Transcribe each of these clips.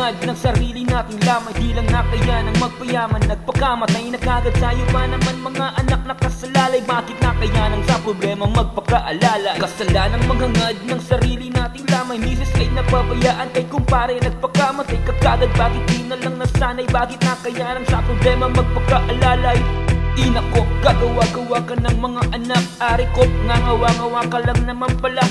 maghangad ng sarili nating lamay Di lang nakayanang magpayaman. Nagpakamatay na kagad sa'yo pa naman mga anak nakasalalay Bakit nakayanang sa problema magpakaalala Kasalanang maghangad ng sarili nating lamay. Misis ay napabayaan kay kumpare Nagpakamatay ka kagad. Bakit di na lang nasanay? Bakit nakayanang sa problema magpakaalalay Ina ko, gagawa-gawa ka ng mga anak. Ari ko, ngangawa-ngawa ka lang naman pala.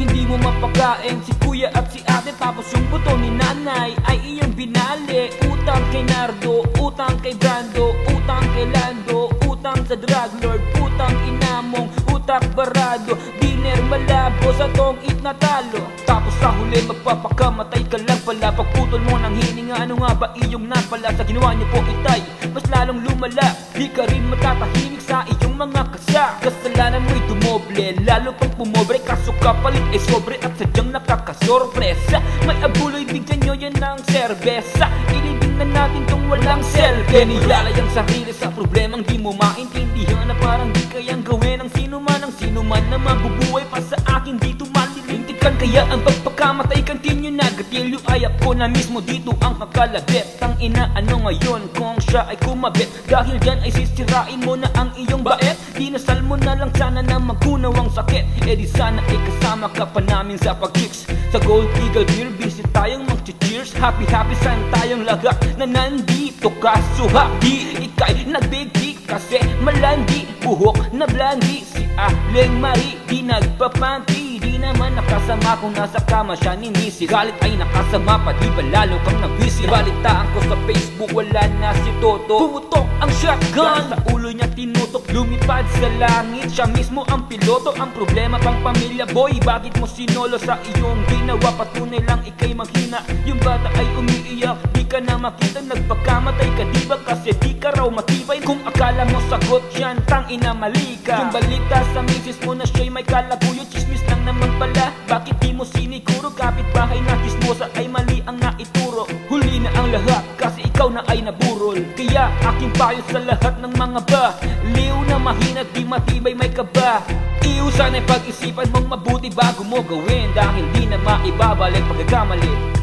Hindi mo mapakain si kuya at si ate Tapos yung buto ni nanay ay iyong binali. Utang kay Nardo, utang kay Brando Utang kay Lando, utang sa drug lord Utang inamong, utak barado. Diner malabo sa tong it na talo. Tapos sa huli magpapakamatay ka lang pala. Pagputol mo ng hininga Ano nga ba iyong napala? Sa ginawa niyo po itay Mas lalong lumala. Di ka rin matatahimik sa iyong mga kasa Kasalanan mo'y dumoble Lalo pang pumobre Kaso kapalit ay sobre At sadyang nakakasorpresa May abuloy bigyan nyo yan ng serbesa. Ilibing na natin tong walang selfie Niyalay ang sarili sa problemang di mo maintindihan Na parang di kayang gawin ang sino man. Ang sino man na mabubuhay pa sa akin dito malilintikan Kaya ang pagpakamatay continue na gatilyo Ay ako na mismo dito ang kakalabit Tang ina ano ngayon kung siya ay kumabit Dahil dyan ay sisirain mo na ang iyong bait. Dinasal mo na lang sana na magkunaw ang sakit. E di sana ay kasama ka pa namin sa pag-kicks. Sa Gold Eagle Beer Visit tayong mag-cheers Happy happy sana tayong laga na nandito Kaso happy ikay nagbigti Kasi malandi. Buhok na blandi Si Aling Marie. Di nagpapanti naman nakasama. Kung nasa kama siya ni Missy Galit ay nakasama pa di ba lalo kang nabisi Balitaan ko sa Facebook wala na si Toto. Pumutok ang shotgun. Sa ulo niya tinutok lumipad sa langit. Siya mismo ang piloto. Ang problema pang pamilya boy Bakit mo sinolo sa iyong ginawa? Patunay lang ikay maghina Yung bata ay umiiyak Di ka na makita. Nagpagkamatay ka Diba kasi di ka raw matibay. Kung akala mo sagot yan Tang ina mali ka. Yung balita sa misis mo na siya'y may kalabuyo Chismis naman pala. Bakit di mo siniguro? Kapit bahay na chismosa ay mali ang naituro. Huli na ang lahat Kasi ikaw na ay naburol. Kaya aking payo sa lahat ng mga ba? Liw na mahina di matibay may kaba Iusan ay pag-isipan mong mabuti bago mo gawin. Dahil di na maibabalik pagkakamali